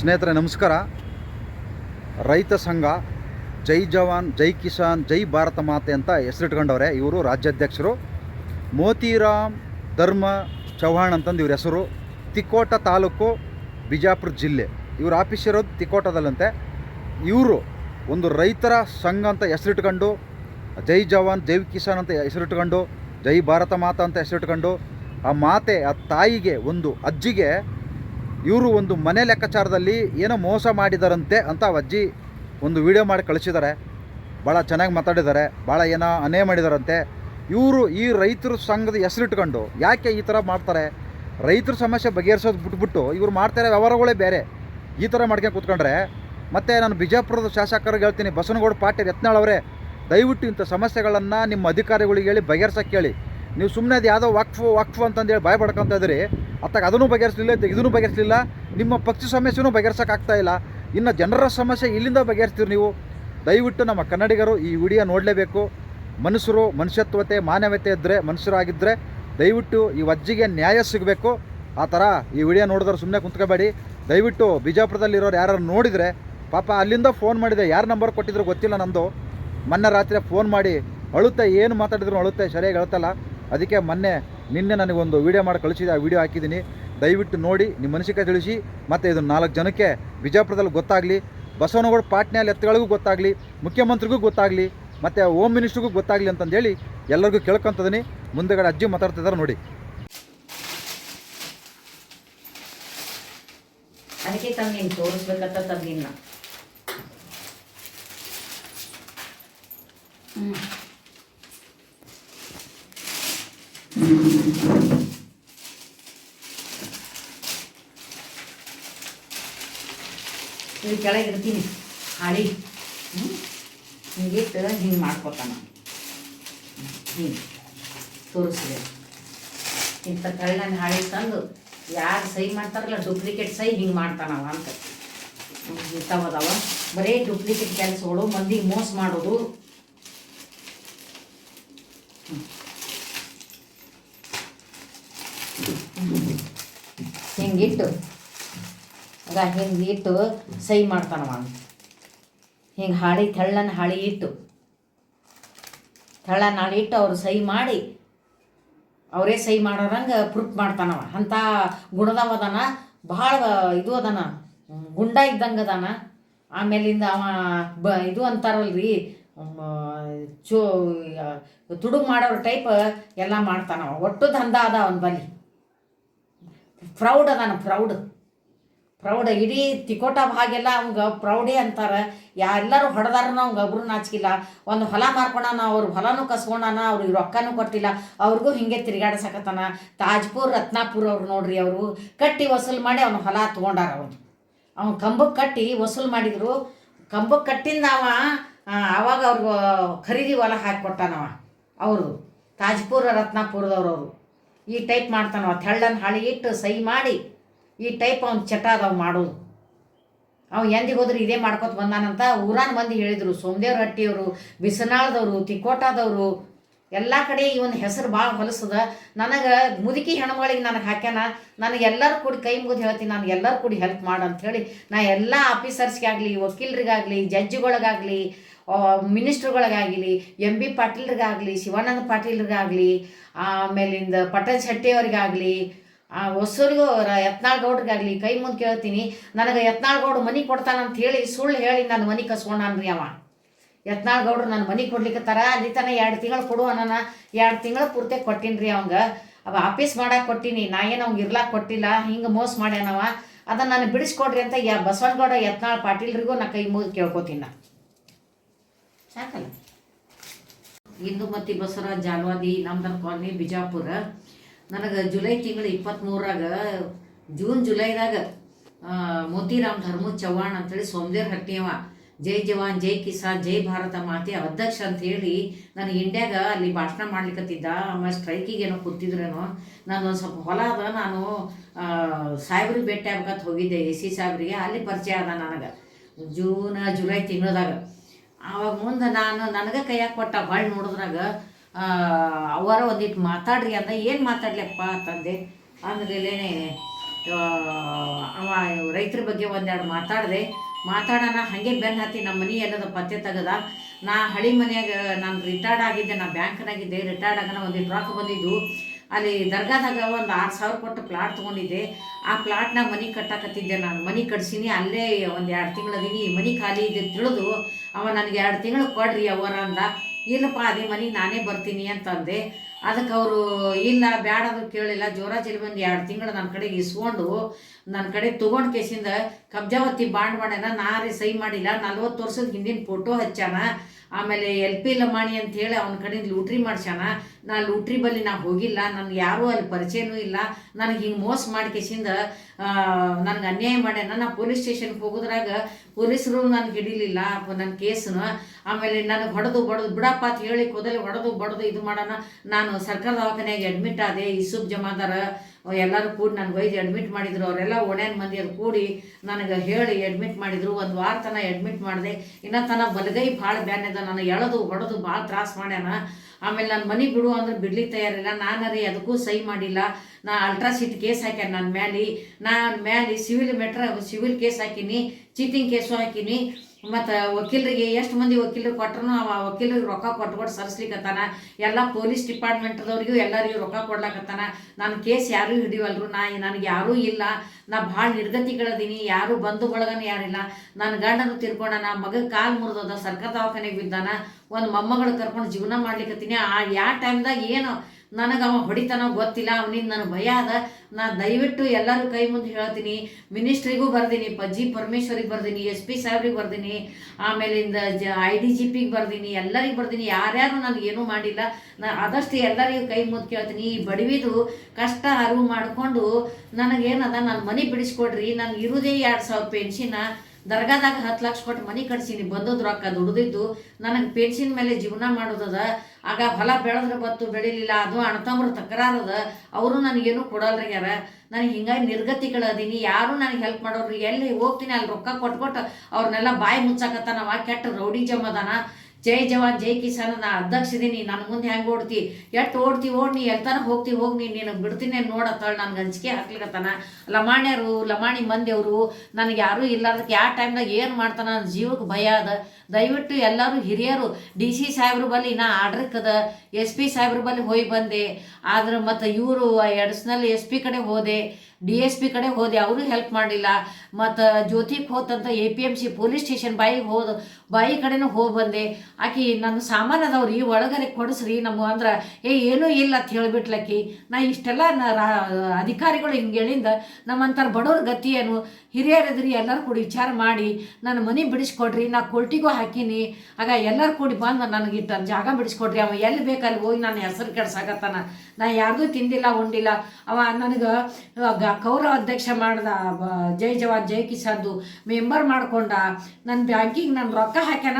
ಸ್ನೇಹಿತರೆ, ನಮಸ್ಕಾರ. ರೈತ ಸಂಘ, ಜೈ ಜವಾನ್, ಜೈ ಕಿಸಾನ್, ಜೈ ಭಾರತ ಮಾತೆ ಅಂತ ಹೆಸರಿಟ್ಕೊಂಡವ್ರೆ ಇವರು ರಾಜ್ಯಾಧ್ಯಕ್ಷರು. ಮೋತಿರಾಮ್ ಧರ್ಮ ಚೌಹಾಣ್ ಅಂತಂದು ಇವ್ರ ಹೆಸರು. ತಿಕೋಟ ತಾಲೂಕು ಬಿಜಾಪುರ ಜಿಲ್ಲೆ. ಇವ್ರ ಆಫೀಸ್ ಇರೋದು ತಿಕೋಟದಲ್ಲಂತೆ. ಇವರು ಒಂದು ರೈತರ ಸಂಘ ಅಂತ ಹೆಸರಿಟ್ಕೊಂಡು, ಜೈ ಜವಾನ್, ಜೈ ಕಿಸಾನ್ ಅಂತ ಹೆಸರಿಟ್ಕೊಂಡು, ಜೈ ಭಾರತ ಮಾತಾ ಅಂತ ಹೆಸರಿಟ್ಕೊಂಡು, ಆ ಮಾತೆ, ಆ ತಾಯಿಗೆ ಒಂದು ಅಜ್ಜಿಗೆ ಇವರು ಒಂದು ಮನೆ ಲೆಕ್ಕಾಚಾರದಲ್ಲಿ ಏನೋ ಮೋಸ ಮಾಡಿದಾರಂತೆ ಅಂತ ಅಜ್ಜಿ ಒಂದು ವಿಡಿಯೋ ಮಾಡಿ ಕಳಿಸಿದ್ದಾರೆ ಭಾಳ ಚೆನ್ನಾಗಿ ಮಾತಾಡಿದ್ದಾರೆ ಭಾಳ ಏನೋ ಅನೇ ಮಾಡಿದಾರಂತೆ. ಇವರು ಈ ರೈತರ ಸಂಘದ ಹೆಸರಿಟ್ಕೊಂಡು ಯಾಕೆ ಈ ಥರ ಮಾಡ್ತಾರೆ? ರೈತರ ಸಮಸ್ಯೆ ಬಗೆಹರಿಸೋದು ಬಿಟ್ಬಿಟ್ಟು ಇವ್ರು ಮಾಡ್ತಾರೆ ವ್ಯವಹಾರಗಳೇ ಬೇರೆ. ಈ ಥರ ಮಾಡ್ಕೊಂಡು ಕೂತ್ಕೊಂಡ್ರೆ ಮತ್ತು ನಾನು ಬಿಜಾಪುರದ ಶಾಸಕರಿಗೆ ಹೇಳ್ತೀನಿ ಬಸನಗೌಡ ಪಾಟೀಲ್ ಯತ್ನಾಳ್ ಅವರೇ, ದಯವಿಟ್ಟು ಇಂಥ ಸಮಸ್ಯೆಗಳನ್ನು ನಿಮ್ಮ ಅಧಿಕಾರಿಗಳಿಗೆ ಹೇಳಿ ಬಗೆಹರ್ಸಕ್ಕೆ ಹೇಳಿ ನೀವು ಸುಮ್ಮನೆ ಅದು ಯಾವುದೋ ವಕ್ಫು ವಕ್ಫು ಅಂತಂದೇಳಿ ಭಯ ಪಡ್ಕೊತ ಇದ್ದೀರಿ. ಅತ್ತಾಗ ಅದನ್ನು ಬಗೆಹರಿಸಲಿಲ್ಲ ಇದನ್ನು ಬಗೆಹರಿಸಲಿಲ್ಲ. ನಿಮ್ಮ ಪಕ್ಷ ಸಮಸ್ಯೆನೂ ಬಗೆಹರ್ಸೋಕ್ಕಾಗ್ತಾ ಇಲ್ಲ. ಇನ್ನು ಜನರ ಸಮಸ್ಯೆ ಇಲ್ಲಿಂದ ಬಗೆಹರಿಸ್ತೀರಿ ನೀವು. ದಯವಿಟ್ಟು ನಮ್ಮ ಕನ್ನಡಿಗರು ಈ ವಿಡಿಯೋ ನೋಡಲೇಬೇಕು. ಮನುಷ್ಯರು ಮನುಷ್ಯತ್ವತೆ, ಮಾನವತೆ ಇದ್ದರೆ ಮನುಷ್ಯರಾಗಿದ್ದರೆ ದಯವಿಟ್ಟು ಈ ಅಜ್ಜಿಗೆ ನ್ಯಾಯ ಸಿಗಬೇಕು. ಆ ಥರ ಈ ವಿಡಿಯೋ ನೋಡಿದ್ರೆ ಸುಮ್ಮನೆ ಕುಂತ್ಕೋಬೇಡಿ. ದಯವಿಟ್ಟು ಬಿಜಾಪುರದಲ್ಲಿರೋರು ಯಾರು ನೋಡಿದರೆ, ಪಾಪ ಅಲ್ಲಿಂದ ಫೋನ್ ಮಾಡಿದೆ ಯಾರು ನಂಬರ್ ಕೊಟ್ಟಿದ್ರು ಗೊತ್ತಿಲ್ಲ ನಂದು. ಮೊನ್ನೆ ರಾತ್ರಿ ಫೋನ್ ಮಾಡಿ, ಅಳುತ್ತೆ, ಏನು ಮಾತಾಡಿದ್ರು? ಅಳುತ್ತೆ, ಸರಿಯಾಗಿ ಅಳುತ್ತಲ್ಲ. ಅದಕ್ಕೆ ಮೊನ್ನೆ ನಿನ್ನೆ ನನಗೊಂದು ವೀಡಿಯೋ ಮಾಡಿ ಕಳಿಸಿದೆ ಆ ವಿಡಿಯೋ ಹಾಕಿದ್ದೀನಿ. ದಯವಿಟ್ಟು ನೋಡಿ ನಿಮ್ಮ ಮನಸ್ಸಿಗೆ ತಿಳಿಸಿ ಮತ್ತು ಇದು ನಾಲ್ಕು ಜನಕ್ಕೆ ಬಿಜಾಪುರದಲ್ಲಿ ಗೊತ್ತಾಗಲಿ ಬಸವನಗೌಡ ಪಾಟ್ನಲ್ಲಿ ಎತ್ತುಗಳಿಗೂ ಗೊತ್ತಾಗಲಿ ಮುಖ್ಯಮಂತ್ರಿಗೂ ಗೊತ್ತಾಗಲಿ ಮತ್ತು ಹೋಮ್ ಮಿನಿಸ್ಟ್ರಿಗೂ ಗೊತ್ತಾಗಲಿ ಅಂತಂದೇಳಿ ಎಲ್ಲರಿಗೂ ಕೇಳ್ಕೊತಿದ್ದೀನಿ ಮುಂದೆಗಡೆ ಅಜ್ಜಿ ಮಾತಾಡ್ತಿದ್ದಾರೆ ನೋಡಿ. ಅದಕ್ಕೆ ತಂದೀನಿ ತೋರಿಸ್ಬೇಕಂತ ತಂದೀನಿ ನಾ ಇದು ಕೆಳಗೆ ಇಡ್ತೀನಿ ಹಾಳಿ. ಹಿಂಗಿಟ್ಟು ಹಿಂಗೆ ಮಾಡ್ಕೊತಾನ. ಹಿಂಗೆ ತೋರಿಸಿದೆ ಇಂಥ ಕಳ್ಳನ ಹಾಳಿ ತಂದು ಯಾರು ಸಹಿ ಮಾಡ್ತಾರಲ್ಲ ಡೂಪ್ಲಿಕೇಟ್ ಸಹಿ ಹಿಂಗೆ ಮಾಡ್ತಾನವ ಅಂತ. ಇಂಥವದವ ಬರೀ ಡೂಪ್ಲಿಕೇಟ್ ಕೆಲಸಗಳು ಮಂದಿಗೆ ಮೋಸ ಮಾಡೋದು. ಹಿಂಗಿಟ್ಟು. ಹಿಂಗೆ ಇಟ್ಟು ಸಹಿ ಮಾಡ್ತಾನವ ಹಿಂಗೆ ಹಾಳಿ ತೆಳ್ಳನ ಹಾಳಿ ಇಟ್ಟು. ತೆಳ್ಳನ ಹಾಳಿ ಇಟ್ಟು ಅವ್ರು ಸೈ ಮಾಡಿ, ಅವರೇ ಸೈ ಮಾಡೋರಂಗೆ ಪ್ರೂಫ್ ಮಾಡ್ತಾನವ ಅಂಥ ಗುಣದವದನ ಭಾಳ ಇದು ಅದಾನ, ಗುಂಡ ಇದ್ದಂಗೆ ಅದಾನ. ಆಮೇಲಿಂದ ಅವ ಬ ಇದು ಅಂತಾರಲ್ರಿ ಚೂ ಚೋ ತುಡುಗು ಮಾಡೋರ ಟೈಪ್ ಎಲ್ಲ ಮಾಡ್ತಾನವ ಒಟ್ಟು ದಂಧ ಅದ ಅವನ ಬಲಿ ಪ್ರೌಡ್ ಅದಾನ ಪ್ರೌಡ್. ಪ್ರೌಢ ಇಡೀ ತಿಕೋಟ ಭಾಗೆಲ್ಲ ಅವಂಗ ಪ್ರೌಢೇ ಅಂತಾರೆ. ಎಲ್ಲರೂ ಹೊಡೆದಾರನ ಅವ್ಗೆ ಒಬ್ರು ನಾಚಿಕಿಲ್ಲ. ಒಂದು ಹೊಲ ಮಾರ್ಕೊಂಡಾನ, ಅವ್ರ ಹೊಲನೂ ಕಸ್ಕೊಂಡಾನ, ಅವ್ರಿಗೆ ರೊಕ್ಕನೂ ಕೊಟ್ಟಿಲ್ಲ. ಅವ್ರಿಗೂ ಹಿಂಗೆ ತಿರುಗಾಡ್ಸಕತ್ತಾನ. ತಾಜ್ಪುರ್, ರತ್ನಾಪುರ್ ಅವ್ರು ನೋಡ್ರಿ ಅವರು. ಕಟ್ಟಿ ವಸೂಲು ಮಾಡಿ ಅವ್ನ ಹೊಲ ತೊಗೊಂಡಾರ ಅವನು ಅವ್ನು ಕಂಬಕ್ಕೆ ಕಟ್ಟಿ ವಸೂಲು ಮಾಡಿದರು. ಕಂಬಕ್ಕೆ ಕಟ್ಟಿಂದ ಅವ ಆವಾಗ ಅವ್ರಿಗೂ ಖರೀದಿ ಹೊಲ ಹಾಕಿ ಕೊಟ್ಟಾನವ ಅವರು ತಾಜ್ಪುರ ಅವರು. ಈ ಟೈಪ್ ಮಾಡ್ತಾನವ ತೆಳ್ಳನ ಹಾಳಿ ಇಟ್ಟು ಸಹಿ ಮಾಡಿ, ಈ ಟೈಪ್ ಅವ್ನು ಚಟ ಅದಾವ ಮಾಡೋದು. ಅವ ಎಂದಿಗೆ ಹೋದ್ರೆ ಇದೇ ಮಾಡ್ಕೊತ ಬಂದಾನಂತ ಊರಾನ ಮಂದಿ ಹೇಳಿದರು. ಸೋಮದೇವ್ರ ಹಟ್ಟಿಯವರು ಬಿಸನಾಳದವರು ತಿಕೋಟಾದವರು ಎಲ್ಲ ಕಡೆ ಇವನ ಹೆಸರು ಭಾಳ ಹೊಲಸದ. ನನಗೆ ಮುದುಕಿ ಹೆಣ್ಮಗಳಿಗೆ ನನಗೆ ಹಾಕ್ಯಾನ, ನನಗೆ ಎಲ್ಲರೂ ಕೂಡಿ ಕೈ ಮುಗಿದು ಹೇಳ್ತೀನಿ ನಾನು ಎಲ್ಲರೂ ಕೂಡಿ ಹೆಲ್ಪ್ ಮಾಡು ಅಂಥೇಳಿ ನಾ ಎಲ್ಲ ಆಫೀಸರ್ಸ್ಗಾಗಲಿ ವಕೀಲರಿಗಾಗಲಿ ಜಡ್ಜ್ಗಳಿಗಾಗಲಿ ಮಿನಿಸ್ಟ್ರುಗಳಿಗಾಗಲಿ, ಎಂ ಬಿ ಪಾಟೀಲ್ರಿಗಾಗಲಿ, ಶಿವಾನಂದ ಪಾಟೀಲ್ರಿಗಾಗಲಿ, ಆಮೇಲಿಂದ ಪಟನ್ ಶೆಟ್ಟಿಯವರಿಗಾಗಲಿ, ಆ, ಹೊಸೂರಿಗೂ ಯತ್ನಾಳ್ ಗೌಡ್ರಿಗಾಗಲಿ ಕೈ ಮುಂದೆ ಕೇಳ್ತೀನಿ. ನನಗೆ ಯತ್ನಾಳ್ ಗೌಡ್ರು ಮನೆ ಕೊಡ್ತಾನಂತ ಹೇಳಿ ಸುಳ್ಳು ಹೇಳಿ ನಾನು ಮನೆ ಕಸ್ಕೊಂಡಾನ್ರಿ ಅವ. ಯತ್ನಾಳ್ ಗೌಡ್ರು ನಾನು ಮನೆ ಕೊಡ್ಲಿಕ್ಕತ್ತಾರ ಅಲ್ಲಿ ತನ ಎರಡು ತಿಂಗಳು ಕೊಡು ಅನ್ನ ಎರಡು ತಿಂಗಳು ಪೂರ್ತಿ ಕೊಟ್ಟಿನಿ ರೀ ಅವಂಗ. ಅವ ಆಫೀಸ್ ಮಾಡಕ್ಕೆ ಕೊಟ್ಟಿನಿ. ನಾ ಏನು ಅವ್ಗೆ ಇರ್ಲಾಕ್ ಕೊಟ್ಟಿಲ್ಲ. ಹಿಂಗೆ ಮೋಸ ಮಾಡ್ಯಾನವ. ಅದನ್ನು ನಾನು ಬಿಡಿಸ್ಕೊಡ್ರಿ ಅಂತ ಯಾ ಬಸವನಗೌಡ, ಯತ್ನಾಳ್ ಪಾಟೀಲ್ರಿಗೂ ನಾ ಕೈ ಮುಗಿದು ಕೇಳ್ಕೊತೀನಿ ನಾ. ಸಾಕಲ್ಲ. ಇಂದುಮತಿ ಬಸವರಾಜ್ ಜಾಲ್ವಾದಿ ನಮ್ದನ್ ಕಾಲನಿ ಬಿಜಾಪುರ. ನನಗೆ ಜುಲೈ ತಿಂಗಳು ಇಪ್ಪತ್ತ್ಮೂರಾಗ ಜೂನ್ ಜುಲೈದಾಗ ಮೋತಿರಾಮ್ ಧರ್ಮ ಚವ್ಹಾಣ್ ಅಂತೇಳಿ ಸೋಮದೇವ್ ಹಟ್ಟಿಯವ ಜೈ ಜವಾನ್, ಜೈ ಕಿಸಾನ್, ಜೈ ಭಾರತ ಮಾತೆ ಅಧ್ಯಕ್ಷ ಅಂತ ಹೇಳಿ ನಾನು ಇಂಡ್ಯಾಗ ಅಲ್ಲಿ ಭಾಷಣ ಮಾಡ್ಲಿಕ್ಕತ್ತಿದ್ದ ಆಮೇಲೆ ಸ್ಟ್ರೈಕಿಗೆ ಏನೋ ಕೂತಿದ್ರೇನೋ. ನಾನು ಒಂದು ಸ್ವಲ್ಪ ಹೊಲ ಅದ. ನಾನು ಸಾಹೇಬ್ರಿಗೆ ಭೇಟಿ ಆಗ್ಬೇಕಂತ ಹೋಗಿದ್ದೆ ಎ ಸಿ ಸಾಹೇಬ್ರಿಗೆ. ಅಲ್ಲಿ ಪರಿಚಯ ಅದ ನನಗೆ. ಜೂನ್, ಜುಲೈ ತಿಂಗಳದಾಗ. ಆವಾಗ ಮುಂದೆ ನಾನು ನನಗೆ ಕೈಯಾಗ ಕೊಟ್ಟ ಬಾಳ್ ನೋಡಿದ್ರಾಗ ಅವರ ಒಂದಿಟ್ಟು ಮಾತಾಡ್ರಿ ಅಂದ, ಏನು ಮಾತಾಡ್ಲಪ್ಪ ಅಂತಂದೆ ಆಮೇಲೆ ಅವ ರೈತರ ಬಗ್ಗೆ ಒಂದೆರಡು ಮಾತಾಡಿದೆ. ಮಾತಾಡೋಣ, ಹಾಗೆ ಬೆನ್ನು ಹತ್ತಿ ನಮ್ಮ ಮನೆ ಎಲ್ಲದ ಪತ್ತೆ ತೆಗದ. ನಾ ಹಳಿ ಮನೆಯಾಗ, ನಾನು ರಿಟೈರ್ಡ್ ಆಗಿದ್ದೆ, ನಾ ಬ್ಯಾಂಕ್ನಾಗಿದ್ದೆ ರಿಟೈರ್ಡ್ ಆಗನ ಒಂದು ರೊಕ್ಕ ಬಂದಿದ್ದು. ಅಲ್ಲಿ ದರ್ಗಾದಾಗ ಒಂದು ಆರು ಸಾವಿರ ಕೊಟ್ಟು ಪ್ಲಾಟ್ ತೊಗೊಂಡಿದ್ದೆ. ಆ ಪ್ಲಾಟ್ನಾಗ ಮನೆ ಕಟ್ಟಾಕತ್ತಿದ್ದೆ ನಾನು. ಮನೆ ಕಟ್ಸೀನಿ, ಅಲ್ಲೇ ಒಂದು ಎರಡು ತಿಂಗಳದೀನಿ ಮನೆ ಖಾಲಿ ಇದೆ ತಿಳಿದು ಅವ ನನಗೆ ಎರಡು ತಿಂಗಳು ಕೊಡ್ರಿ ಅವರ ಅಂದ. ಇಲ್ಲಪ್ಪ, ಅದೇ ಮನೆಗೆ ನಾನೇ ಬರ್ತೀನಿ ಅಂತಂದೆ. ಅದಕ್ಕೆ ಅವರು, ಇಲ್ಲ, ಬ್ಯಾಡ ಅದು ಕೇಳಿಲ್ಲ. ಜೋರಾಜಲ್ಲಿ ಬಂದು ಎರಡು ತಿಂಗಳು ನನ್ನ ಕಡೆಗೆ ಇಸ್ಕೊಂಡು ನನ್ನ ಕಡೆ ತೊಗೊಂಡು ಕೇಸಿಂದ ಕಬ್ಜಾವತಿ ಬಾಂಡ್ ಮಾಡ್ಯಾನ ನಾರೇ ಸಹಿ ಮಾಡಿಲ್ಲ. ನಲ್ವತ್ತು ವರ್ಷದ ಹಿಂದಿನ ಫೋಟೋ ಹಚ್ಚಾನ. ಆಮೇಲೆ ಎಲ್ ಪಿ ಲಮಾಣಿ ಅಂತ ಹೇಳಿ ಅವನ ಕಡೆಯಿಂದ ಲೂಟ್ರಿ ಮಾಡ್ಸ್ಯಾನ. ನಾ ಲೂಟ್ರಿ ಬಲ್ಲಿ ನಾ ಹೋಗಿಲ್ಲ, ನನ್ಗೆ ಯಾರೂ ಅಲ್ಲಿ ಪರಿಚಯನೂ ಇಲ್ಲ. ನನಗೆ ಹಿಂಗೆ ಮೋಸ ಮಾಡಿ ಕೇಸಿಂದ ನನಗೆ ಅನ್ಯಾಯ ಮಾಡ್ಯಾನ. ನಾ ಪೊಲೀಸ್ ಸ್ಟೇಷನ್ಗೆ ಹೋಗೋದ್ರಾಗ ಪೊಲೀಸರು ನನಗೆ ಹಿಡಿಲಿಲ್ಲ ನನ್ನ ಕೇಸನ್ನ ಆಮೇಲೆ ನನಗೆ ಹೊಡೆದು ಬಡದು, ಬಿಡಪ್ಪ ಅಂತ ಹೇಳಿ ಕೂದಲು ಹೊಡೆದು ಬಡದು ಇದು ಮಾಡೋಣ. ನಾನು ಸರ್ಕಾರ ದವಾಖಾನೆಯಾಗಿ ಅಡ್ಮಿಟ್ ಆದೆ, ಇಸುಬ್ ಜಮಾದಾರ. ಎಲ್ಲರೂ ಕೂಡಿ ನನಗೆ ವೈದ್ಯ ಅಡ್ಮಿಟ್ ಮಾಡಿದ್ರು, ಅವರೆಲ್ಲ ಒಣ್ಯಾನ ಮಂದಿಯರು ಕೂಡಿ ನನಗೆ ಹೇಳಿ ಅಡ್ಮಿಟ್ ಮಾಡಿದ್ರು, ಒಂದು ವಾರ ತನ ಅಡ್ಮಿಟ್ ಮಾಡಿದೆ. ಇನ್ನೂ ತನ ಬಲಗೈ ಭಾಳ ಬ್ಯಾನ್ಯದ ನಾನು ಎಳೆದು ಹೊಡೆದು ಭಾಳ ತ್ರಾಸ ಮಾಡ್ಯಾನ. ಆಮೇಲೆ ನಾನು ಮನೆ ಬಿಡು ಅಂದ್ರೆ ಬಿಡ್ಲಿಕ್ಕೆ ತಯಾರಿಲ್ಲ ನಾನು ರೀ ಅದಕ್ಕೂ ಸಹಿ ಮಾಡಿಲ್ಲ. ನಾ ಅಲ್ಟ್ರಾಸಿಟ್ ಕೇಸ್ ಹಾಕ್ಯಾನ ನನ್ನ ಮ್ಯಾಲೆ. ನಾನು ಮ್ಯಾಲೆ ಸಿವಿಲ್ ಮೆಟ್ರ ಸಿವಿಲ್ ಕೇಸ್ ಹಾಕೀನಿ ಚೀಟಿಂಗ್ ಕೇಸು ಹಾಕೀನಿ. ಮತ್ತು ವಕೀಲರಿಗೆ ಎಷ್ಟು ಮಂದಿ ವಕೀಲರು ಕೊಟ್ರು ಆ ವಕೀಲರಿಗೆ ರೊಕ್ಕ ಕೊಟ್ಕೊಟ್ಟು ಸರಿಸ್ಲಿಕ್ಕತ್ತಾನ ಎಲ್ಲ ಪೊಲೀಸ್ ಡಿಪಾರ್ಟ್ಮೆಂಟ್ದವ್ರಿಗೂ ಎಲ್ಲರಿಗೂ ರೊಕ್ಕ ಕೊಡ್ಲಾಕತ್ತಾನ. ನನ್ನ ಕೇಸ್ ಯಾರೂ ಹಿಡಿವಲ್ರು, ನಾ ನನಗೆ ಯಾರೂ ಇಲ್ಲ. ನಾ ಭಾಳ ನಿರ್ಗತಿಗಳದೀನಿ ಯಾರು ಬಂಧು ಬಳಗನ ಯಾರಿಲ್ಲ ನನ್ನ ಗಂಡನು ತಿರ್ಕೊಂಡಾನ, ಮಗ ಕಾಲು ಮುರಿದೋದ, ಸರ್ಕಾರ ದವಾಖಾನೆಗೆ ಬಿದ್ದಾನ. ಒಂದು ಮೊಮ್ಮಗಳು ಕರ್ಕೊಂಡು ಜೀವನ ಮಾಡ್ಲಿಕ್ಕತ್ತೀನಿ ಆ ಯಾವ ಟೈಮ್ದಾಗ ಏನು ನನಗೆ ಅವ ಹೊಡಿತಾನೋ ಗೊತ್ತಿಲ್ಲ ಅವನಿಂದ ನನಗೆ ಭಯ ಅದ. ನಾ ದಯವಿಟ್ಟು ಎಲ್ಲರೂ ಕೈ ಮುಂದೆ ಹೇಳ್ತೀನಿ. ಮಿನಿಸ್ಟ್ರಿಗೂ ಬರ್ದೀನಿ, ಪಜ್ಜಿ ಪರಮೇಶ್ವರಿಗೆ ಬರ್ದೀನಿ, ಎಸ್ ಪಿ ಸಾಹೇಬ್ರಿಗೆ ಬರ್ದೀನಿ, ಆಮೇಲಿಂದ ಜ ಐ ಡಿ ಜಿ ಪಿಗೆ ಬರ್ದೀನಿ, ಎಲ್ಲರಿಗೆ ಬರ್ದೀನಿ. ಯಾರ್ಯಾರು ನನಗೇನೂ ಮಾಡಿಲ್ಲ. ನಾ ಆದಷ್ಟು ಎಲ್ಲರಿಗೂ ಕೈ ಮುಂದೆ ಕೇಳ್ತೀನಿ. ಈ ಬಡವಿದು ಕಷ್ಟ ಅರಿವು ಮಾಡಿಕೊಂಡು ನನಗೇನದ ನನ್ನ ಮನೆ ಬಿಡಿಸ್ಕೊಡ್ರಿ. ನಾನು ಇರುವುದೇ ಎರಡು ಸಾವಿರ ಪೆನ್ಷನ ದರ್ಗಾದಾಗ ಹತ್ತು ಲಕ್ಷ ಕೊಟ್ಟು ಮನೆ ಕಟ್ಸೀನಿ, ಬಂದದ್ದು ರೊಕ್ಕ ದುಡ್ದಿದ್ದು, ನನಗೆ ಪೆನ್ಷನ್ ಮೇಲೆ ಜೀವನ ಮಾಡೋದದ, ಆಗ ಹೊಲ ಬೆಳೆದ್ರೆ ಬತ್ತು ಬೆಳಿಲಿಲ್ಲ, ಅದು ಅಣತಮ್ರ ತಕರಾರದ, ಅವರು ನನಗೇನು ಕೊಡಲ್ರಿಗ್ಯಾರ ನನಗೆ ಹಿಂಗಾಗಿ ನಿರ್ಗತಿಗಳದೀನಿ, ಯಾರು ನನಗೆ ಹೆಲ್ಪ್ ಮಾಡೋರು, ಎಲ್ಲಿ ಹೋಗ್ತೀನಿ, ಅಲ್ಲಿ ರೊಕ್ಕ ಕೊಟ್ಕೊಟ್ಟು ಅವ್ರನ್ನೆಲ್ಲ ಬಾಯಿ ಮುಚ್ಚಾಕತ್ತಾನವ, ಕೆಟ್ಟ ರೌಡಿ ಜಮದಾನ ಜೈ ಜವಾನ್, ಜೈ ಕಿಸಾನ್ ನಾ ಅಧ್ಯಕ್ಷ ಇದೀನಿ ನನ್ನ ಮುಂದೆ ಹೆಂಗೆ ಓಡ್ತಿ? ಎಷ್ಟು ಓಡ್ತಿ, ಓಡ್ ನೀ, ಎಲ್ತಾನ ಹೋಗ್ತಿ, ಹೋಗಿ ನೀನು ನಿನಗೆ ಬಿಡ್ತೀನಿ ನೋಡತ್ತಾಳ ನನ್ಗೆ ಅಂಜಿಕೆ ಹಾಕ್ಲಿಕತ್ತಾನ ಲಮಾಣ್ಯರು, ಲಮಾಣಿ ಮಂದಿಯವರು, ನನಗೆ ಯಾರೂ ಅದಕ್ಕೆ ಯಾವ ಟೈಮ್ದಾಗ ಏನು ಮಾಡ್ತಾನ ನನ್ನ ಜೀವಕ್ಕೆ ಭಯ ಅದ. ದಯವಿಟ್ಟು ಎಲ್ಲರೂ ಹಿರಿಯರು, ಡಿ ಸಿ ಸಾಹೇಬ್ರ ಬಲ್ಲಿ ನಾ ಆರ್ಡ್ರಿಕ್ಕದ ಎಸ್ ಪಿ ಸಾಹೇಬ್ರ ಬಲ್ಲಿ ಹೋಗಿ ಬಂದೆ. ಆದ್ರೆ ಮತ್ತು ಇವರು ಎಡಿಸ್ನಲ್ ಎಸ್ ಪಿ ಕಡೆ ಹೋದೆ, ಡಿ ಎಸ್ ಪಿ ಕಡೆ ಹೋದೆ, ಅವರು ಹೆಲ್ಪ್ ಮಾಡಲಿಲ್ಲ ಮತ್ತು ಜ್ಯೋತಿಗೆ ಹೋತಂತ A P M C police station ಬಾಯಿಗೆ ಹೋದ ಬಾಯಿ ಕಡೆನೂ ಹೋಗಿ ಬಂದೆ. ಆಕಿ ನನ್ನ ಸಾಮಾನು ಅದಾವ್ರಿ ಒಳಗರೆ ಕೊಡಿಸ್ರಿ. ನಮ್ಮ ಅಂದ್ರೆ, ಏ, ಏನೂ ಇಲ್ಲ ಅಂತ ಹೇಳಿಬಿಟ್ಲಕ್ಕಿ ನಾ ಇಷ್ಟೆಲ್ಲ ನ ಅಧಿಕಾರಿಗಳು ಹಿಂಗೆ ಹೇಳಿಂದ, ನಮ್ಮಂಥರ ಬಡವ್ರ ಗತಿ ಏನು? ಹಿರಿಯರಿದ್ರಿ, ಎಲ್ಲರೂ ಕೂಡಿ ವಿಚಾರ ಮಾಡಿ. ನನ್ನ ಮನೆ ಬಿಡಿಸ್ಕೊಡ್ರಿ, ನಾ ಕೊಲ್ಟಿಗೂ ಹಾಕೀನಿ. ಆಗ ಎಲ್ಲರೂ ಕೂಡಿ ಬಂದು ನನಗೆ ಇಟ್ಟು ಜಾಗ ಬಿಡಿಸ್ಕೊಡ್ರಿ. ಅವ ಎಲ್ಲಿ ಬೇಕು ಅಲ್ಲಿ ಹೋಗಿ ನನ್ನ ಹೆಸರು ಕೆಡ್ಸಾಕತ್ತಾನ. ನಾ ಯಾರ್ದೂ ತಿಂದಿಲ್ಲ, ಉಂಡಿಲ್ಲ. ಅವ ನನಗೆ ಕೌರವ ಅಧ್ಯಕ್ಷ ಮಾಡ್ದ ಜೈ ಜವಾನ್, ಜೈ ಕಿಸಾನ್ದು, ಮೆಂಬರ್ ಮಾಡ್ಕೊಂಡ. ನನ್ನ ಬ್ಯಾಂಕಿಗೆ ನನ್ನ ರೊಕ್ಕ ಹಾಕ್ಯಾನ